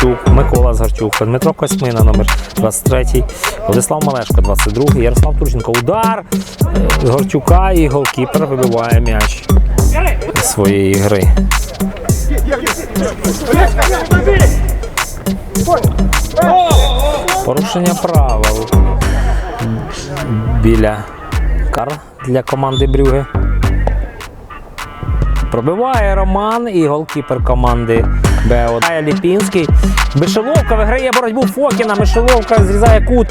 Згарчук, Дмитро Косьмина, номер 23, Владислав Малешко, 22, Ярослав Турченко. Удар е, з Горчука і голкіпер вибиває м'яч своєї гри. Порушення правил біля кар для команди Брюге. Пробиває Роман і голкіпер команди БО. Ліпінський. Мишеловка виграє боротьбу Фокіна. Мишеловка зрізає кут.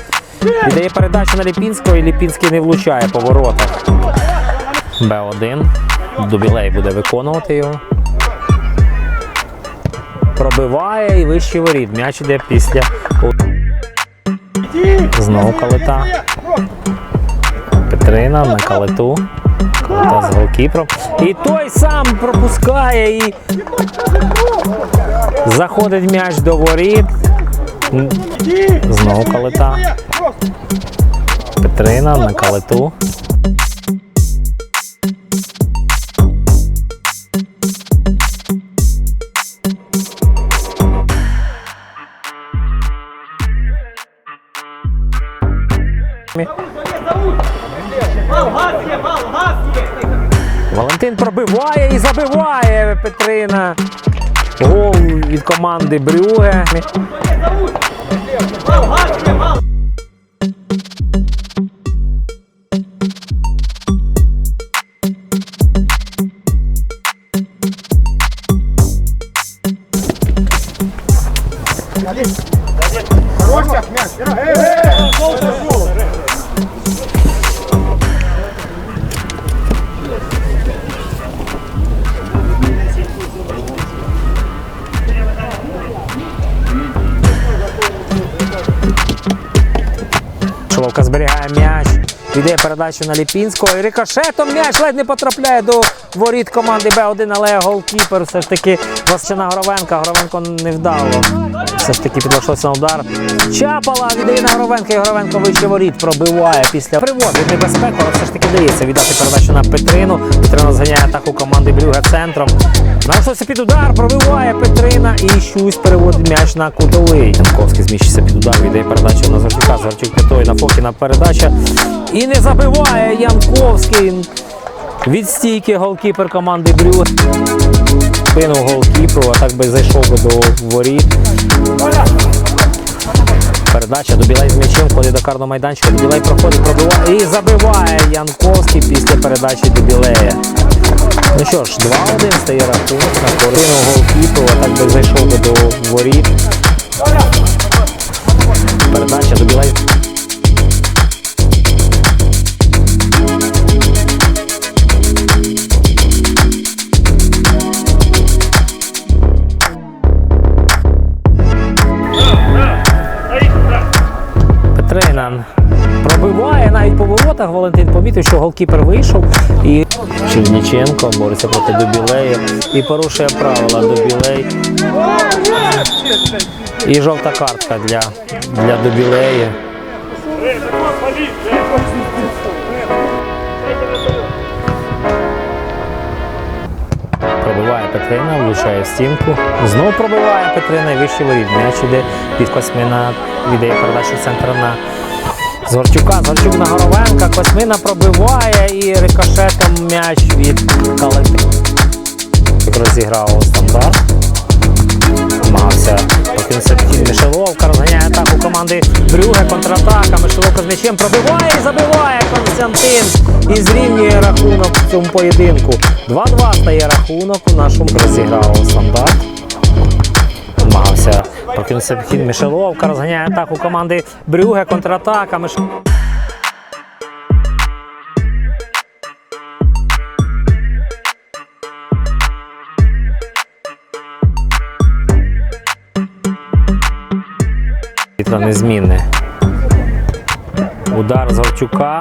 Віддає передачу на Ліпінського і Ліпінський не влучає по воротах. Б1. Дубілей буде виконувати його. Пробиває і вищий воріт. М'яч іде після. Знову калита. Петрина на калиту. Калита з. І той сам пропускає і заходить м'яч до воріт. Знову калита. Петрина на калиту. Валентин пробиває і забиває Петрина. Гол від команди Брюге. Шоловка зберігає м'яч. Іде передачу на Ліпінського. І рикошетом м'яч ледь не потрапляє до воріт команди Б1, але голкіпер все ж таки Васчина Горовенка. Горовенко не вдало. Все ж таки підійшовся на удар. Чапала віддає на Горовенка, і Горовенко вище воріт пробиває після приводу небезпеку, але все ж таки вдається віддати передачу на Петрину. Петрина зганяє атаку команди Брюге центром. Знайшовся під удар, пробиває Петрина і щось переводить м'яч на кутовий. Янковський зміщиться під удар, віддає передачу на Зарчука. Зарчук п'ятої на Фокіна передача. І не забиває Янковський. Від стійки голкіпер команди Брюге. Спину голкіперу, а так би зайшов би до воріт. Передача до Білей з м'ячем, ходить до карного майданчика. Білей проходить, пробиває і забиває Янковський після передачі до Білея. Ну що ж, 2-1 стає рахунок на корину голкіперу, а так би зайшов би до воріт. Передача до Білей. Петринан пробиває навіть по воротах. Валентин помітив, що голкіпер вийшов і Черніченко бореться проти Дубілея і порушує правила Дубілей. І жовта картка для, для Дубілея. Пробиває Петрина, влучає стінку. Знову пробиває Петрина і вищий воріт. М'яч іде під Космина, віддає передачу центр на Згорчука. Згорчук на Горовенка. Космина пробиває і рикошетом м'яч від Калити. Розіграв стандарт. Контратака. Мишеловка з м'ячем пробиває і забиває Константин. І зрівнює рахунок в цьому поєдинку. 2-2 стає рахунок у нашому розіграв стандарт. Намагався прокинувся підхід Мишеловка, розганяє атаку команди Брюге, контратака. Миш... Незмінне. Удар з Горчука.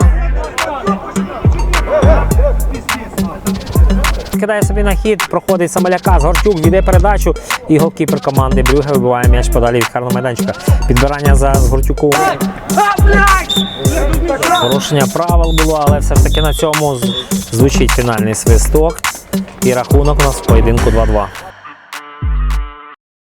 Кидає собі на хід, проходить Самоляка, Згорчук, віде передачу і голкіпер команди Брюге вибиває м'яч подалі від карного майданчика. Підбирання за Згорчуку. Порушення правил було, але все ж таки на цьому звучить фінальний свисток. І рахунок у нас в поєдинку 2-2.